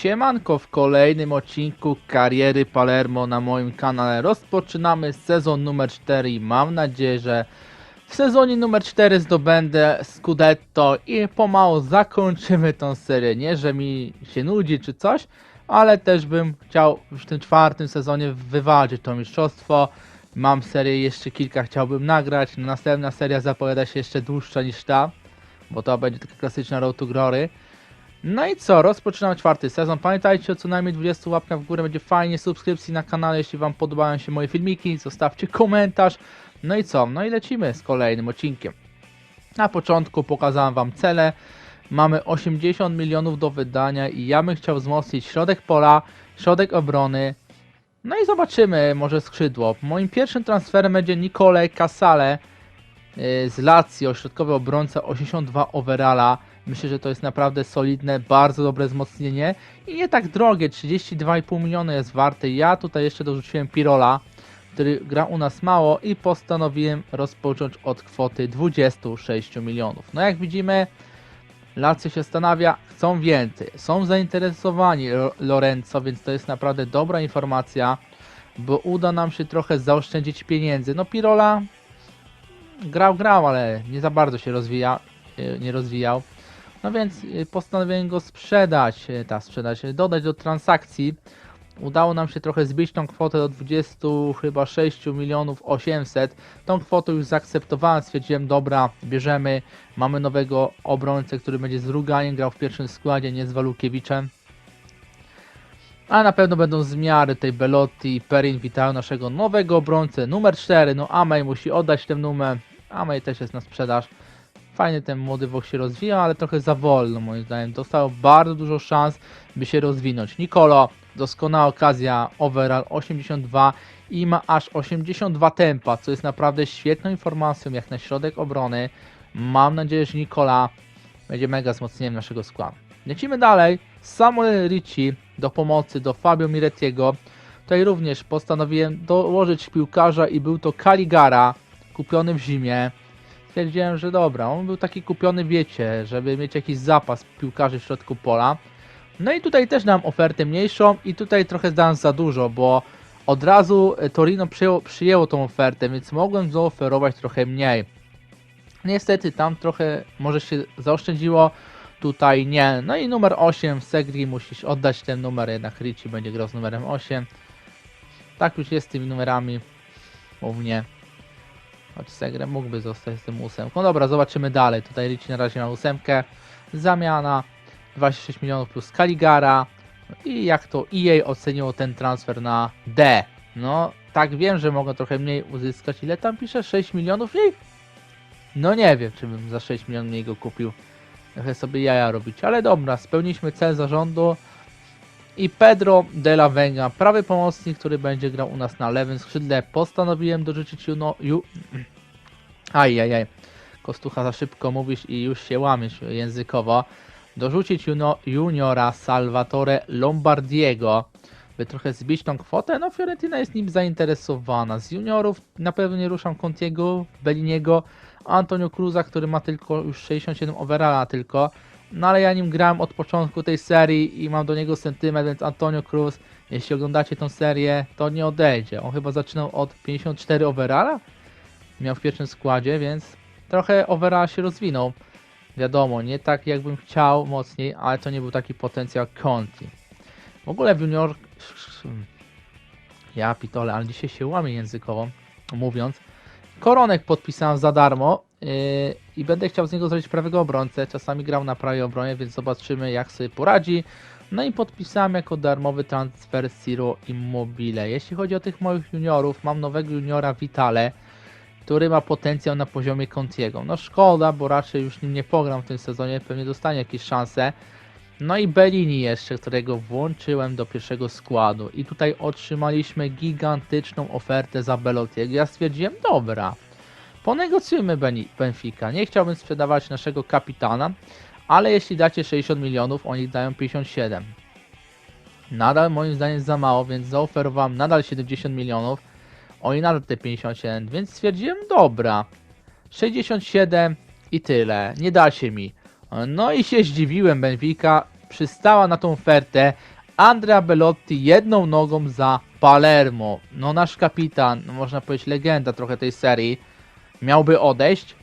Siemanko w kolejnym odcinku kariery Palermo na moim kanale. Rozpoczynamy sezon numer 4 i mam nadzieję, że w sezonie numer 4 zdobędę Scudetto i pomału zakończymy tą serię. Nie, że mi się nudzi czy coś, ale też bym chciał w tym czwartym sezonie wywalczyć to mistrzostwo. Mam serię jeszcze kilka, chciałbym nagrać. Następna seria zapowiada się jeszcze dłuższa niż ta, bo to będzie taka klasyczna Road to Glory. No i co, rozpoczynam czwarty sezon. Pamiętajcie o co najmniej 20 łapkach w górę, będzie fajnie, subskrypcji na kanale, jeśli Wam podobają się moje filmiki, zostawcie komentarz. No i co, no i lecimy z kolejnym odcinkiem. Na początku pokazałem Wam cele. Mamy 80 milionów do wydania i ja bym chciał wzmocnić środek pola, środek obrony. No i zobaczymy, może skrzydło. Moim pierwszym transferem będzie Nicole Casale yy, z Lazio, środkowy obrońca 82 overalla. Myślę, że to jest naprawdę solidne, bardzo dobre wzmocnienie i nie tak drogie, 32,5 miliona jest warte. Ja tutaj jeszcze dorzuciłem Pirola, który gra u nas mało i postanowiłem rozpocząć od kwoty 26 milionów. No jak widzimy, Lazio się zastanawia, chcą więcej, są zainteresowani Lo- Lorenzo, więc to jest naprawdę dobra informacja, bo uda nam się trochę zaoszczędzić pieniędzy. No Pirola grał, grał, ale nie za bardzo się rozwija, y, nie rozwijał. No więc y, postanowiłem go sprzedać, y, ta sprzedać, y, dodać do transakcji. Udało nam się trochę zbić tą kwotę do 20 chyba 6 milionów 800. Tą kwotę już zaakceptowałem, stwierdziłem dobra, bierzemy. Mamy nowego obrońcę, który będzie z Ruganiem, grał w pierwszym składzie, nie z Walukiewiczem. A na pewno będą zmiany tej Belotti i Perin witają naszego nowego obrońcę numer 4. No Amej musi oddać ten numer. Amej też jest na sprzedaż. Fajnie ten młody Włoch się rozwija, ale trochę za wolno moim zdaniem. Dostał bardzo dużo szans, by się rozwinąć. Nicolo, doskonała okazja, overall 82 i ma aż 82 tempa, co jest naprawdę świetną informacją jak na środek obrony. Mam nadzieję, że Nicola będzie mega wzmocnieniem naszego składu. Lecimy dalej. Samuel Ricci do pomocy do Fabio Mirettiego. Tutaj również postanowiłem dołożyć piłkarza i był to Caligara, kupiony w zimie stwierdziłem, że dobra, on był taki kupiony, wiecie, żeby mieć jakiś zapas piłkarzy w środku pola. No i tutaj też dam ofertę mniejszą i tutaj trochę dałem za dużo, bo od razu e, Torino przyjęło, przyjęło tą ofertę, więc mogłem zaoferować trochę mniej. Niestety tam trochę może się zaoszczędziło, tutaj nie. No i numer 8 Segri musisz oddać ten numer, jednak Ricci będzie grał z numerem 8. Tak już jest z tymi numerami, mów nie. Choć Segre mógłby zostać z tym ósemką. No dobra, zobaczymy dalej. Tutaj Ricci na razie ma ósemkę. Zamiana 26 milionów plus Caligara. I jak to EA oceniło ten transfer na D. No, tak wiem, że mogą trochę mniej uzyskać. Ile tam pisze? 6 milionów mniej? No nie wiem, czy bym za 6 milionów mniej go kupił. Trochę sobie jaja robić. Ale dobra, spełniliśmy cel zarządu. I Pedro de la Venga, prawy pomocnik, który będzie grał u nas na lewym skrzydle. Postanowiłem dorzucić Juno... Ju... Ajajaj. Kostucha za szybko mówisz i już się łamiesz językowo. Dorzucić juno, juniora Salvatore Lombardiego, by trochę zbić tą kwotę. No Fiorentina jest nim zainteresowana. Z juniorów na pewno nie ruszam Contiego, Belliniego, Antonio Cruza, który ma tylko już 67 overalla tylko. No ale ja nim grałem od początku tej serii i mam do niego sentyment, więc Antonio Cruz, jeśli oglądacie tą serię, to nie odejdzie. On chyba zaczynał od 54 overalla? Miał w pierwszym składzie, więc trochę overall się rozwinął. Wiadomo, nie tak jakbym chciał mocniej, ale to nie był taki potencjał Conti. W ogóle w junior... Ja pitole, ale dzisiaj się łamię językowo, mówiąc. Koronek podpisałem za darmo yy, i będę chciał z niego zrobić prawego obrońcę. Czasami grał na prawej obronie, więc zobaczymy jak sobie poradzi. No i podpisałem jako darmowy transfer Ciro Immobile. Jeśli chodzi o tych moich juniorów, mam nowego juniora Vitale, który ma potencjał na poziomie Contiego. No szkoda, bo raczej już nim nie pogram w tym sezonie, pewnie dostanie jakieś szanse. No i Bellini jeszcze, którego włączyłem do pierwszego składu. I tutaj otrzymaliśmy gigantyczną ofertę za Belottiego. Ja stwierdziłem, dobra, ponegocjujmy Benfica. Nie chciałbym sprzedawać naszego kapitana, ale jeśli dacie 60 milionów, oni dają 57. Nadal moim zdaniem za mało, więc zaoferowałem nadal 70 milionów. Oni nadal te 57, więc stwierdziłem, dobra, 67 i tyle, nie da się mi. No i się zdziwiłem, Benfica przystała na tą ofertę. Andrea Bellotti jedną nogą za Palermo. No nasz kapitan, no można powiedzieć legenda trochę tej serii, miałby odejść,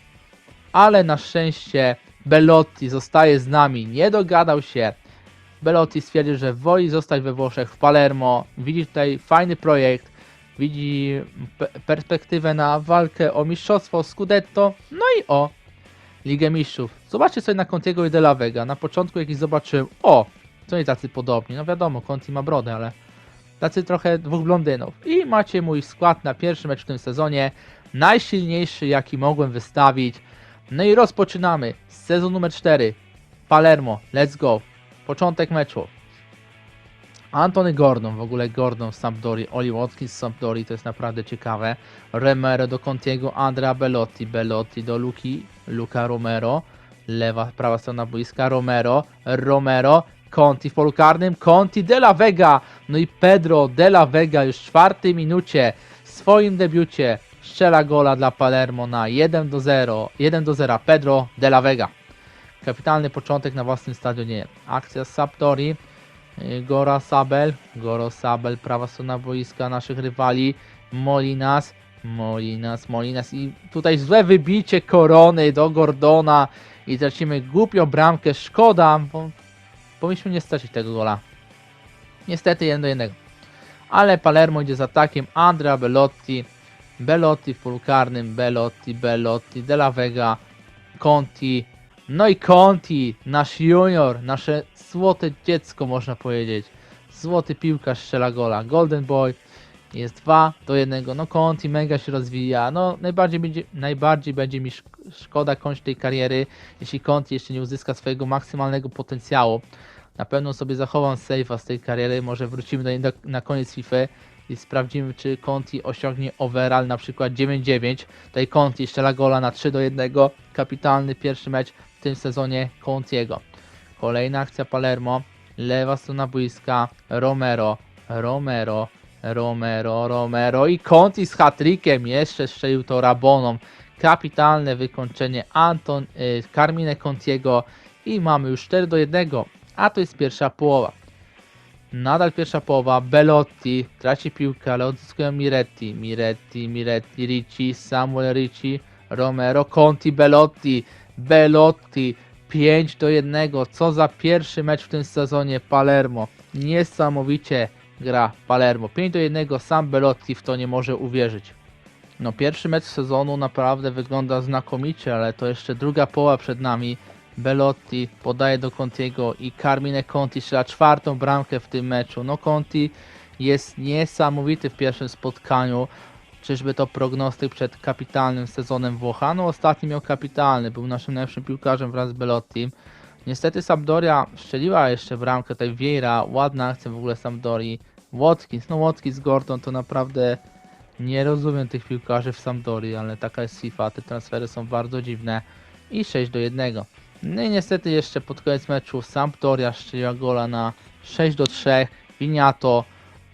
ale na szczęście Bellotti zostaje z nami, nie dogadał się. Bellotti stwierdził, że woli zostać we Włoszech, w Palermo. Widzi tutaj fajny projekt, widzi pe- perspektywę na walkę o mistrzostwo Scudetto, no i o Ligę Mistrzów. Zobaczcie sobie na Contiego i De La Vega. Na początku jakiś zobaczyłem, o, co nie tacy podobni. No wiadomo, Conti ma brodę, ale tacy trochę dwóch blondynów. I macie mój skład na pierwszy mecz w tym sezonie. Najsilniejszy, jaki mogłem wystawić. No i rozpoczynamy. Sezon numer 4. Palermo, let's go. Początek meczu. Antony Gordon, w ogóle Gordon w Sampdori, Oli Watkins w Sampdori, to jest naprawdę ciekawe. Remero do Contiego, Andrea Bellotti, Bellotti do Luki, Luca Romero, lewa, prawa strona boiska, Romero, Romero, Conti w polu karnym, Conti de la Vega, no i Pedro de la Vega już w czwartej minucie w swoim debiucie strzela gola dla Palermo na 1 do 0, 1 do 0, Pedro de la Vega. Kapitalny początek na własnym stadionie. Akcja z Sampdori, y, Gora Sabel, Goro Sabel, prawa strona boiska naszych rywali, Molinas, Molinas, Molinas i tutaj złe wybicie korony do Gordona i tracimy głupią bramkę, szkoda, bo powinniśmy nie stracić tego gola. Niestety 1 do 1. Ale Palermo idzie z atakiem, Andrea Bellotti, Bellotti w polu karnym, Bellotti, Bellotti, De La Vega, Conti, no i Conti, nasz junior, nasze złote dziecko można powiedzieć. Złoty piłkarz strzela gola. Golden Boy jest 2 do 1. No Conti mega się rozwija. No najbardziej będzie, najbardziej będzie mi szk- szkoda kończyć tej kariery, jeśli Conti jeszcze nie uzyska swojego maksymalnego potencjału. Na pewno sobie zachowam save'a z tej kariery. Może wrócimy do niej do, na koniec FIFA i sprawdzimy, czy Conti osiągnie overall na przykład 9-9. Tutaj Conti strzela gola na 3 do 1. Kapitalny pierwszy mecz w tym sezonie Contiego. Kolejna akcja Palermo. Lewa strona boiska. Romero. Romero. Romero. Romero. I Conti z hat-trickiem. Jeszcze strzelił to Raboną. Kapitalne wykończenie Anton, y, Carmine Contiego. I mamy już 4 do 1. A to jest pierwsza połowa. Nadal pierwsza połowa. Belotti traci piłkę, ale odzyskują Miretti. Miretti, Miretti, Ricci, Samuel Ricci, Romero, Conti, Belotti. Belotti 5 do 1. Co za pierwszy mecz w tym sezonie Palermo. Niesamowicie gra Palermo. 5 do 1. Sam Belotti w to nie może uwierzyć. No pierwszy mecz sezonu naprawdę wygląda znakomicie, ale to jeszcze druga połowa przed nami. Belotti podaje do Contiego i Carmine Conti strzela czwartą bramkę w tym meczu. No Conti jest niesamowity w pierwszym spotkaniu. Czyżby to prognostyk przed kapitalnym sezonem Włocha? No ostatni miał kapitalny, był naszym najlepszym piłkarzem wraz z Belottim. Niestety Sampdoria strzeliła jeszcze bramkę tutaj Vieira, ładna akcja w ogóle Sampdorii. Watkins, no Watkins, Gordon to naprawdę nie rozumiem tych piłkarzy w Sampdorii, ale taka jest FIFA, te transfery są bardzo dziwne. I 6 do 1. No i niestety jeszcze pod koniec meczu Sampdoria strzeliła gola na 6 do 3. Winiato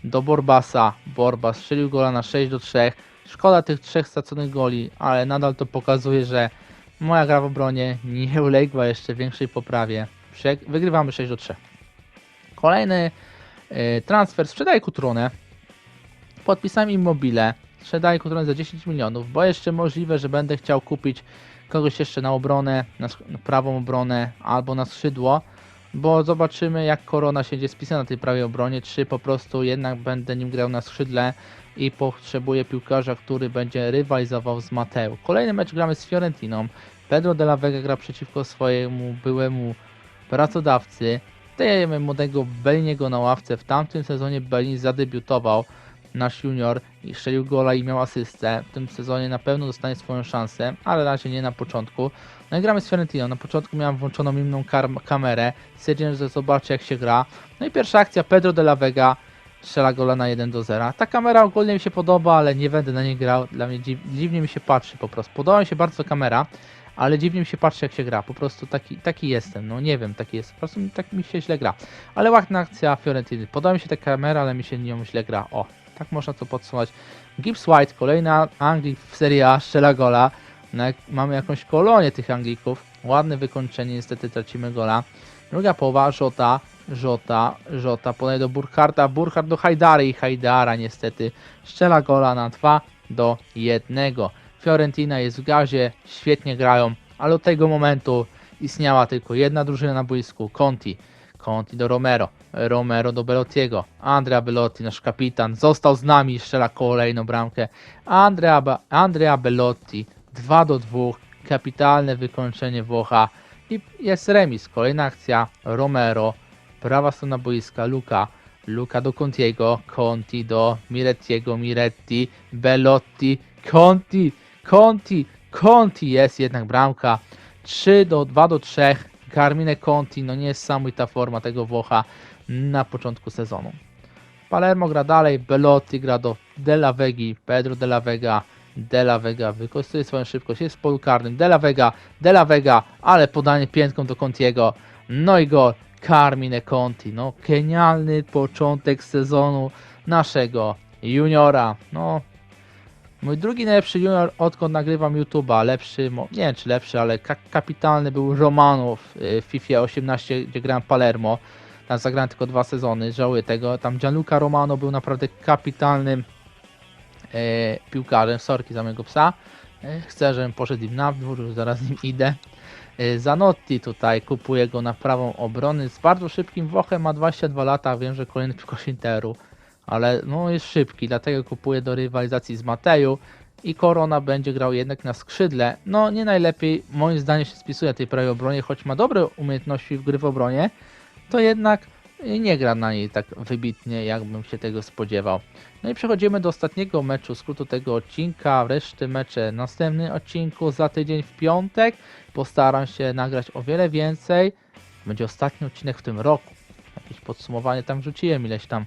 do Borbasa. Borbas strzelił gola na 6 do 3. Szkoda tych trzech straconych goli, ale nadal to pokazuje, że moja gra w obronie nie uległa jeszcze większej poprawie. Wygrywamy 6 do 3. Kolejny e, transfer sprzedaje Kutronę. Podpisałem Immobile. Sprzedaję Kutronę za 10 milionów, bo jeszcze możliwe, że będę chciał kupić kogoś jeszcze na obronę, na, prawą obronę albo na skrzydło, bo zobaczymy jak Korona się będzie spisał na tej prawej obronie, czy po prostu jednak będę nim grał na skrzydle i potrzebuję piłkarza, który będzie rywalizował z Mateo. Kolejny mecz gramy z Fiorentiną. Pedro de la Vega gra przeciwko swojemu byłemu pracodawcy. Dajemy młodego Beliniego na ławce. W tamtym sezonie Belin zadebiutował nasz junior i strzelił gola i miał asystę. W tym sezonie na pewno dostanie swoją szansę, ale razie nie na początku. No i gramy z Fiorentiną. Na początku miałem włączoną inną kamerę. Stwierdziłem, że zobaczę jak się gra. No i pierwsza akcja Pedro de la Vega strzela gola na 1 do 0. Ta kamera ogólnie mi się podoba, ale nie będę na niej grał. Dla mnie dziw, dziwnie mi się patrzy po prostu. Podoba mi się bardzo kamera, ale dziwnie mi się patrzy jak się gra. Po prostu taki, taki jestem. No nie wiem, taki jest. Po prostu tak mi się źle gra. Ale ładna akcja Fiorentiny. Podoba mi się ta kamera, ale mi się nią źle gra. O, tak można to podsumować. Gibbs White, kolejna Anglik w Serie A, strzela gola. No jak mamy jakąś kolonię tych Anglików. Ładne wykończenie, niestety tracimy gola. Druga połowa, Żota, Żota, Żota, podaje do Burkharta, Burkhart do Hajdary i Hajdara niestety strzela gola na 2 do 1. Fiorentina jest w gazie, świetnie grają, ale od tego momentu istniała tylko jedna drużyna na boisku, Conti. Conti do Romero, Romero do Belottiego, Andrea Belotti, nasz kapitan, został z nami, strzela kolejną bramkę. Andrea, Andrea Belotti 2 do 2, kapitalne wykończenie Włocha i jest remis. Kolejna akcja, Romero, prawa strona boiska, Luka, Luka do Contiego, Conti do Mirettiego, Miretti, Belotti, Conti, Conti, Conti, jest jednak bramka. 3 do 2 do 3, Carmine Conti, no niesamowita forma tego Włocha na początku sezonu. Palermo gra dalej, Belotti gra do Della Vegi, Pedro Della Vega, Della Vega wykorzystuje swoją szybkość, jest w polu karnym, Della Vega, Della Vega, ale podanie piętką do Contiego, no i gol, Carmine Conti, no genialny początek sezonu naszego juniora, no mój drugi najlepszy junior odkąd nagrywam YouTube'a, lepszy, nie wiem czy lepszy, ale ka- kapitalny był Romanów y, w FIFA 18, gdzie grałem Palermo. Tam zagrałem tylko dwa sezony, żałuję tego. Tam Gianluca Romano był naprawdę kapitalnym e, piłkarzem. Sorki za mojego psa. E, chcę, żebym poszedł im na dwór, już zaraz nim idę. E, Zanotti tutaj kupuje go na prawą obrony. Z bardzo szybkim Włochem, ma 22 lata. Wiem, że kolejny piłkarz Interu, ale no jest szybki, dlatego kupuję do rywalizacji z Mateju. I Korona będzie grał jednak na skrzydle. No nie najlepiej, moim zdaniem się spisuje tej prawej obronie, choć ma dobre umiejętności w gry w obronie to jednak nie gra na niej tak wybitnie, jakbym się tego spodziewał. No i przechodzimy do ostatniego meczu, skrótu tego odcinka, reszty mecze w następnym odcinku za tydzień w piątek. Postaram się nagrać o wiele więcej. Będzie ostatni odcinek w tym roku. Jakieś podsumowanie tam wrzuciłem ileś tam,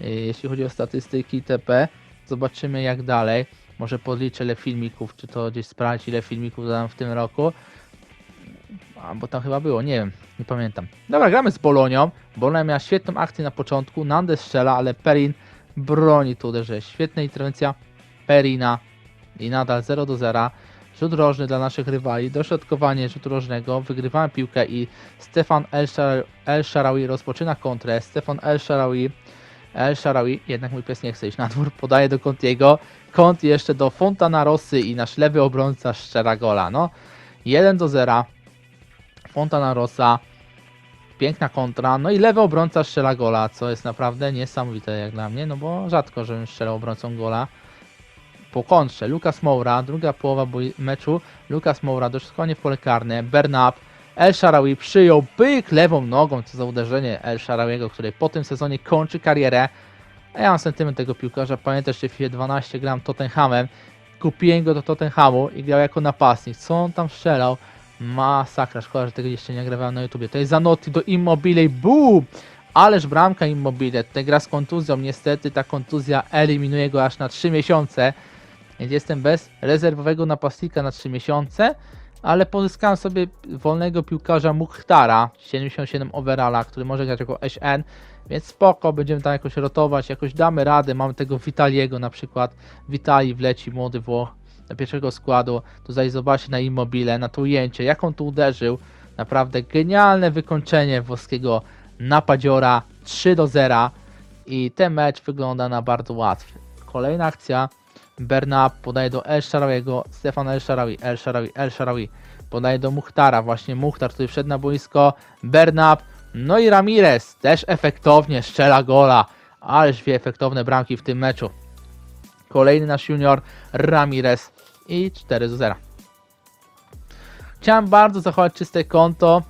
jeśli chodzi o statystyki itp. Zobaczymy jak dalej. Może podliczę ile filmików, czy to gdzieś sprawdzić ile filmików dałem w tym roku. A, bo tam chyba było, nie wiem, nie pamiętam. Dobra, gramy z Bolonią. Bolonia miała świetną akcję na początku, Nandes strzela, ale Perin broni tu uderzenie. Świetna interwencja Perina i nadal 0 do 0. Rzut rożny dla naszych rywali, dośrodkowanie rzutu rożnego, wygrywamy piłkę i Stefan El Shar- El Sharawi rozpoczyna kontrę. Stefan El Sharawi, El Sharawi, jednak mój pies nie chce iść na dwór, podaje do Contiego. Conti jeszcze do Fontana Rosy i nasz lewy obrońca szczera gola. No, 1 do 0. Fontana Rosa. Piękna kontra. No i lewy obrońca strzela gola, co jest naprawdę niesamowite jak dla mnie, no bo rzadko, żebym strzelał obrońcą gola. Po kontrze Lukas Moura, druga połowa meczu. Lukas Moura doszkowanie w pole karne. Bernab. El Sharawi przyjął byk lewą nogą, co za uderzenie El Sharawiego, który po tym sezonie kończy karierę. A ja mam sentyment tego piłkarza. Pamiętasz, że w FIFA 12 gram Tottenhamem. Kupiłem go do Tottenhamu i grał jako napastnik. Co on tam strzelał? Masakra, szkoda, że tego jeszcze nie nagrywałem na YouTubie. To jest Zanotti do Immobile boom! Ależ bramka Immobile. Tutaj gra z kontuzją. Niestety ta kontuzja eliminuje go aż na 3 miesiące. Więc jestem bez rezerwowego napastnika na 3 miesiące. Ale pozyskałem sobie wolnego piłkarza Mukhtara, 77 overalla, który może grać jako SN. Więc spoko, będziemy tam jakoś rotować, jakoś damy radę. Mamy tego Vitaliego na przykład. Vitali wleci, młody Włoch do pierwszego składu. Tutaj zobaczcie na Immobile, na to ujęcie, jak on tu uderzył. Naprawdę genialne wykończenie włoskiego napadziora 3 do 0 i ten mecz wygląda na bardzo łatwy. Kolejna akcja. Bernab podaje do El Sharawiego, Stefan El Sharawi, El Sharawi, El Sharawi podaje do Muhtara, właśnie Muhtar, który wszedł na boisko, Bernab, no i Ramirez też efektownie strzela gola, ależ wie efektowne bramki w tym meczu. Kolejny nasz junior, Ramirez i 4 do 0. Chciałem bardzo zachować czyste konto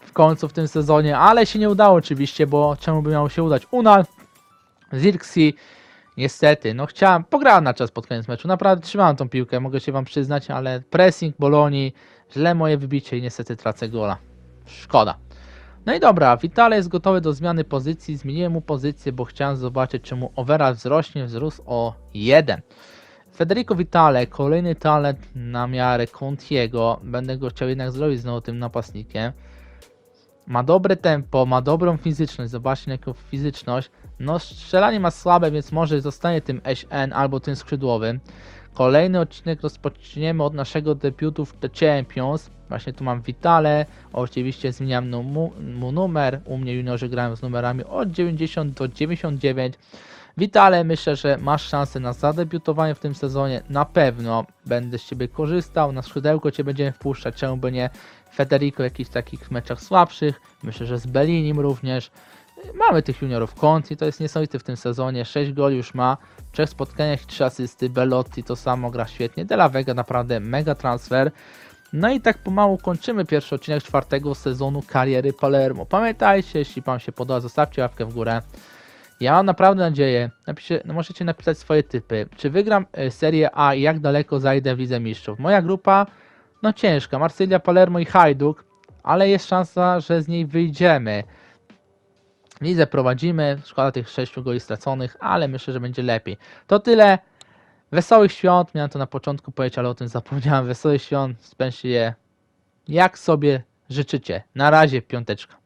w końcu w tym sezonie, ale się nie udało oczywiście, bo czemu by miało się udać? Unal, Zirksi, niestety, no chciałem, pograłem na czas pod koniec meczu, naprawdę trzymałem tą piłkę, mogę się wam przyznać, ale pressing Bolonii, źle moje wybicie i niestety tracę gola. Szkoda. No i dobra, Vitale jest gotowy do zmiany pozycji. Zmieniłem mu pozycję, bo chciałem zobaczyć, czy mu overall wzrośnie. Wzrósł o 1. Federico Vitale, kolejny talent na miarę Contiego. Będę go chciał jednak zrobić znowu tym napastnikiem. Ma dobre tempo, ma dobrą fizyczność. Zobaczcie jaką fizyczność. No strzelanie ma słabe, więc może zostanie tym SN albo tym skrzydłowym. Kolejny odcinek rozpoczniemy od naszego debiutu w The Champions. Właśnie tu mam Vitale, oczywiście zmieniam mu, mu numer. U mnie juniorzy grają z numerami od 90 do 99. Vitale, myślę, że masz szansę na zadebiutowanie w tym sezonie. Na pewno będę z Ciebie korzystał. Na skrzydełko Cię będziemy wpuszczać, czemu by nie. Federico w jakichś takich meczach słabszych. Myślę, że z Bellinim również. Mamy tych juniorów Conti, to jest niesamowite w tym sezonie. 6 goli już ma, w trzech spotkaniach 3 asysty. Belotti to samo gra świetnie. De La Vega naprawdę mega transfer. No i tak pomału kończymy pierwszy odcinek czwartego sezonu kariery Palermo. Pamiętajcie, jeśli Wam się podoba, zostawcie łapkę w górę. Ja mam naprawdę nadzieję, napiszcie, no możecie napisać swoje typy. Czy wygram e, Serię A i jak daleko zajdę w Lidze Mistrzów? Moja grupa, no ciężka, Marsylia, Palermo i Hajduk, ale jest szansa, że z niej wyjdziemy. Lidze prowadzimy, szkoda tych 6 goli straconych, ale myślę, że będzie lepiej. To tyle. Wesołych świąt, miałem to na początku powiedzieć, ale o tym zapomniałem. Wesołych świąt, spędźcie je jak sobie życzycie. Na razie, piąteczka.